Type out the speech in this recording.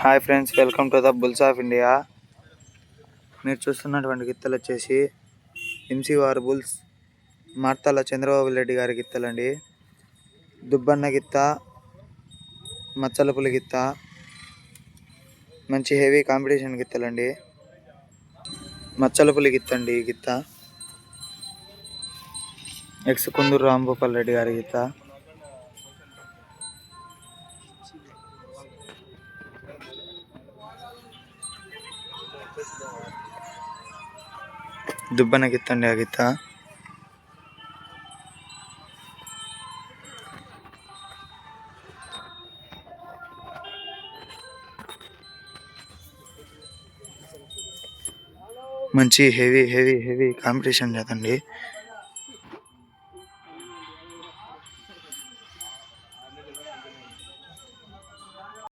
Hi friends welcome to the bulls of India. మీరు చూస్తున్నటువంటి గిత్తలు వచ్చేసి ఎంసీవార్ బుల్స్ మార్తాల చంద్రబాబు రెడ్డి గారి గిత్తలండి. దుబ్బన్న గిత్త మచ్చలపుల గిత్త మంచి హెవీ కాంపిటీషన్ గిత్తలండి. మచ్చలపులి గిత్త అండి ఈ గిత్త. ఎక్స్ కుందూరు రాంభూపాల్ రెడ్డి గారి గిత్త. దుబ్బన గిత్తండి ఆ గిత్త. మంచి హెవీ హెవీ హెవీ కాంపిటీషన్ చేతండి